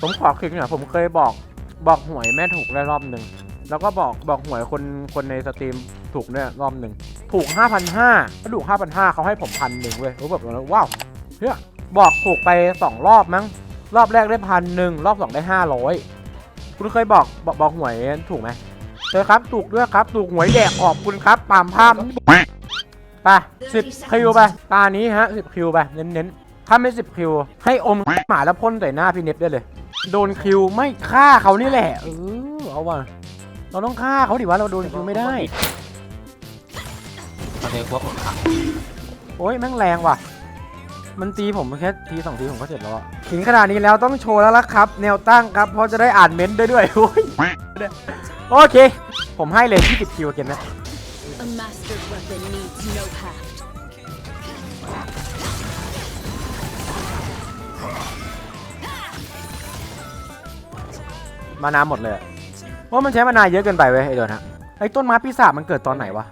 ผมขอคลิกหน่อยผมเคยบอกบอกหวยแม่ถูกได้รอบหนึ่งแล้วก็บอกบอกหวยคนคนในสตรีมถูกเนี่ยรอบหนึ่งถูก 5,500ก็ถูก5,500เขาให้ผมพันหนึ่งเว้ยรู้แบบว้าวเฮ้ยบอกถูกไปสองรอบมั้ง รอบแรกได้พันหนึ่งรอบสองได้ห้าร้อยคุณเคยบอกบอกบอกหวยถูกไหมเจอครับถูกด้วยครับ ถูกหวยแดกออกคุณครับปามภาพไปสิบคิวไป ตานี้ฮะสิบคิวไป เน้นๆ ถ้าไม่สิบคิว ให้อมหมาแล้วพ่นใส่หน้าพี่เน็ตได้เลย โดนคิวไม่ฆ่าเขานี่แหละ เออเอาว่ะ เราต้องฆ่าเขาดิวะเราโดนคิวไม่ได้ ตอนนี้พวกผมขับโอ้ยแม่งแรงว่ะ มันตีผมแค่ทีสองทีผมก็เสร็จแล้วอะถึงขนาดนี้แล้วต้องโชว์แล้วล่ะครับ แนวตั้งครับ เพราะจะได้อ่านเม้นต์ได้ด้วยโอ้ยโอเค ผมให้เลย20คิวเกมนะ A mastered weapon needs no path. มานาหมดเลยอะว่ามันใช้มานาเยอะเกินไปเว้ยไอ้โดนฮะไอ้ต้นไม้ปีศาจมันเกิดตอนไหนวะ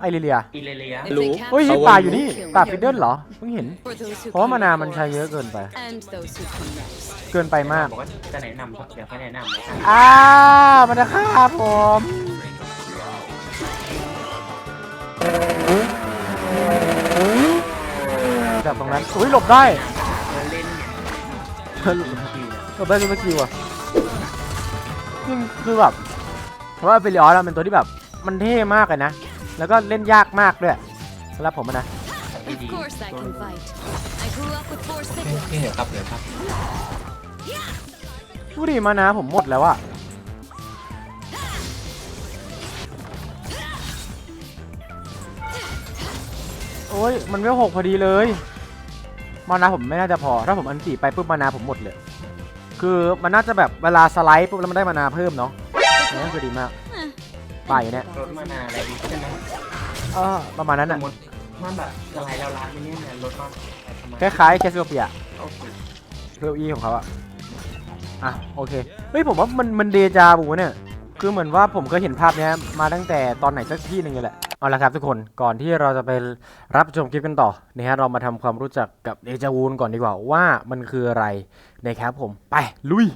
ไอริเลียอีเลเลีย If they can't เฮ้ย find ป่า you, อยู่นี่ kill ป่า them. ฟิดเดิลเหรอเพิ่งเห็น For those who เพราะว่า come มานา now มันใช้เยอะเกินไป and those who come next. เกินไปมากบอกว่าจะแนะนำเดี๋ยวค่อยแนะนำนะครับอ้าวมันจะฆ่าผมจากตรงนั้น อุ้ยหลบได้เล่นเนี่ยหลบได้ทุกสกิลอะ ซึ่งคือแบบเพราะว่าเฟลิออสอะเป็นตัวที่แบบ มันเท่มากเลยนะ แล้วก็เล่นยากมากด้วยสำหรับผมอะนะ Of course I can fight. I grew up with four siblings. นี่เดี๋ยวครับเดี๋ยวครับดูดิมานะผมหมดแล้วอะโอ้ย มันไม่หกพอดีเลย มานาผมไม่น่าจะพอ ถ้าผมอันตีไปปุ๊บมานาผมหมดเลย คือมันน่าจะแบบเวลาสไลด์ปุ๊บแล้วมันได้มานาเพิ่มเนาะนั่นคือดีมากป่าอยู่เนี่ยรถมานานอะไรดีใช่ไหมเออประมาณนั้นสอะมมติถ้าแบบอะไรแล้วร้านนี้เนี่ยรถมาประมาณคล้ายๆแคสโซเปียโอเคเออีของเขาอะอะโอเคเฮ้ยผมว่ามันมันเดจาบูเนี่ย คือเหมือนว่าผมเคยเห็นภาพนี้มาตั้งแต่ตอนไหนสักที่หนึ่งเลยแหละ เอาละครับทุกคนก่อนที่เราจะไปรับชมคลิปกันต่อนะฮะเรามาทำความรู้จักกับเดจาวูนก่อนดีกว่าว่ามันคืออะไรนะครับผมไปลุย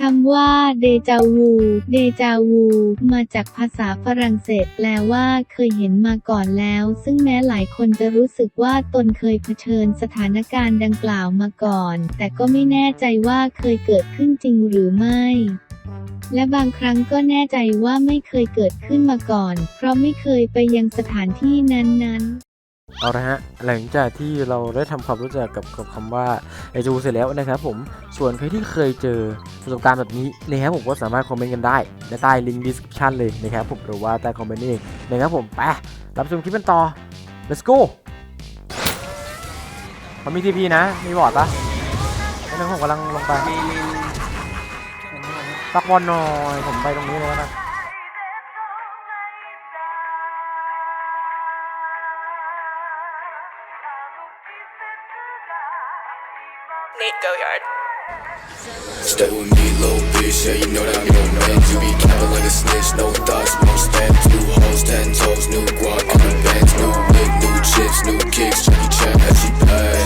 คำว่าเดจาวูเดจาวูมาจากภาษาฝรั่งเศสแปลว่าเคยเห็นมาก่อนแล้ว ซึ่งแม้หลายคนจะรู้สึกว่าตนเคยเผชิญสถานการณ์ดังกล่าวมาก่อน แต่ก็ไม่แน่ใจว่าเคยเกิดขึ้นจริงหรือไม่และบางครั้งก็แน่ใจว่าไม่เคยเกิดขึ้นมาก่อน เพราะไม่เคยไปยังสถานที่นั้นๆ เอาละฮะหลังจากที่เราได้ทำความรู้จักกับกับคำว่าไอจูเสร็จแล้วนะครับผมส่วนใครที่เคยเจอประสบการณ์แบบนี้นะครับผมก็สามารถคอมเมนต์กันได้ในใต้ลิงก์ดีสคริปชันเลยนะครับผมหรือว่าใต้คอมเมนต์เองนะครับผมไปรับชมคลิปกันต่อ let's go มันมีทีพีนะ มีบอร์ดปะแล้วนึงผมกำลังลงไปตักบอลหน่อยผมไปตรงนี้เลยแล้ Nate Goyard. Stay with me, little bitch, yeah, you know that I'm your man You be capping like a snitch, no thoughts, won't stand Two hoes, ten toes, new guac in the bands New whip, new chips, new kicks, Jackie Chan, how she pay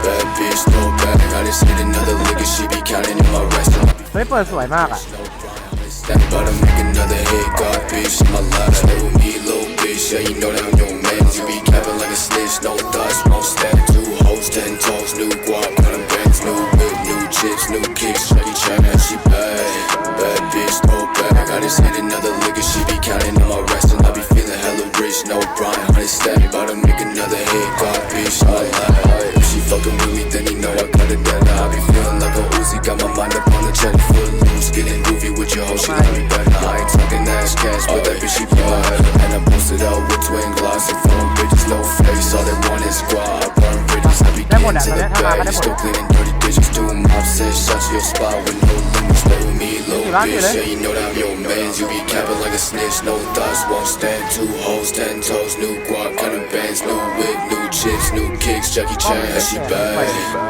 Bad bitch, no bag, I just hit another lick and she be counting in my rest And I be เฮ้ย เปิดสวยมากอ่ะ no grind, Stand about to make another hit, God bitch, in my life Stay with me, little bitch, yeah, you know that I'm your man. You be capping like a snitch, no thoughts, won't stand Two hoes, ten toes, new guac, in the bands New whip, new chips, new kicks, Chan, how she pay Bad bitch, no bag, I just hit another lick and she be counting on my rest And I be feeling hella rich, no grind, honey stand About to make another hit, God bitch, I lie If she fucking with me, then you know I got it better I be feeling like a Uzi, got my mind up on the check Foot loose, getting groovy with your hoe, she let me better I ain't talking ass cash, but that bitch she bag is stupid and dirty dishes, doing mob sets. shut to your spot with no limits play me low, bitch. yeah you know that I'm your man. You be capping like a snitch no thoughts won't stand. Two hoes ten toes new guac cutting bands new wig new chips new kicks. Jackie Chan oh, she bad.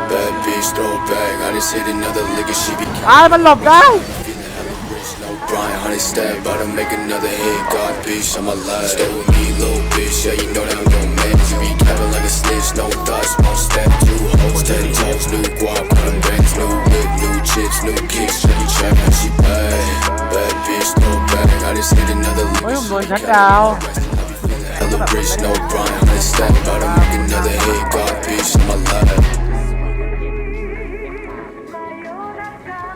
Bad bitch throw back. I just hit another liquor. she be I'm a love guy Brian honey, step, about to make another hit. God, bitch, on my life. Stay with me, little bitch, yeah, you know that I'm your man. You be capping like a snitch, no thoughts, won't step. Two hoes, ten toes, new guap, cutting bangs, new whip, new chips, new kicks. Shut you trap, and she bad. Bad bitch, no bag. I just hit another lick. Oh, boy. Hella rich, no Brian, honey, step, about to make another hit. God, bitch, on my life.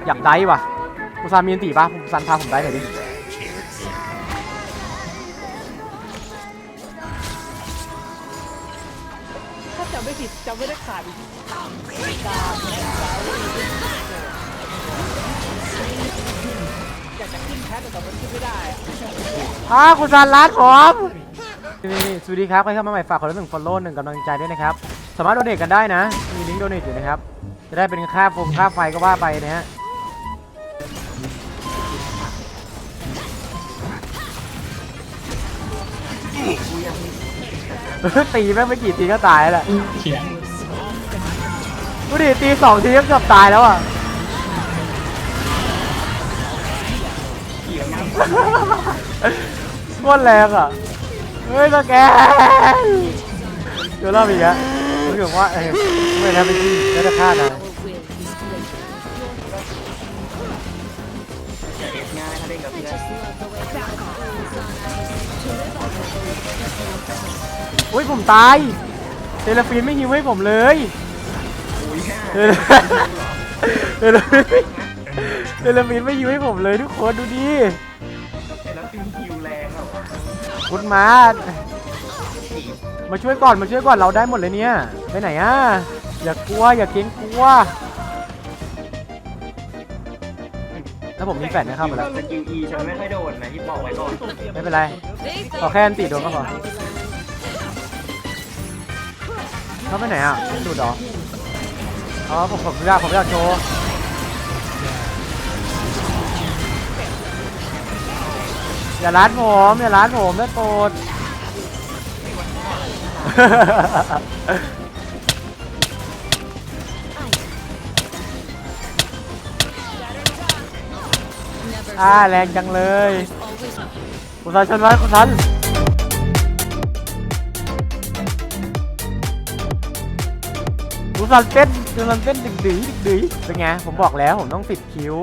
อยากได้ป่ะ กูซานมีอันตีป่ะกูซานพาผมได้หน่อยดิถ้าจำไม่ผิดจำไม่ได้ขาดอีกตามอยากจะขึ้นแพทแต่มันขึ้นไม่ได้อะอ่ากูซานรัดผมนี่นี่สวัสดีครับใครเข้ามาใหม่ฝากคนละหนึ่งฟอลโล่หนึ่งกำลังใจด้วยนะครับ สามารถโดเนทกันได้นะ มีลิงก์โดเนทอยู่นะครับ จะได้เป็นค่าฟงค่าไฟก็ว่าไปนะฮะ ตีแม่งไม่กี่ทีก็ตายแล้วแหละเขียนดูดิตีสองทีก็เกือบตายแล้วอะโคตรแรงอะ เฮ้ยตะแกนเดี๋ยวรอบอีกอะรู้สึกว่าเอ้ยไม่ทำเป็นที่แล้วจะฆ่านะจ ล่นกับเพื่อนอุ้ยผมตายเทเลฟีนไม่ฮิวให้ผมเลยอุ้ยห้าเทเลเทเลฟีนเทเลฟีนไม่ฮิวให้ผมเลยทุกคนดูดิแล้วฟิวฮิวแรงอะคุณมามาช่วยก่อนมาช่วยก่อนเราได้หมดเลยเนี่ยไปไหนอะอย่ากลัวอย่าเกรงกลัว แล้วผมมีแฟนนะครับมาแล้วสกิลอีฉันไม่ค่อยโดนนะที่บอกไว้ก่อนไม่เป็นไร ขอแค่อันติโดนก็พอเขาไปไหนอะดูดเหรออ๋อผมผมอยากผมอยากโชว์อย่าล้านผมอย่าล้านผมได้โปรด อ่าแรงจังเลยคุณสันชนไว้คุณสันคุณสันเต้นคุณสันเต้นดึกดื้อดึกดื้อเป็นไงผมบอกแล้วผมต้องติดคิว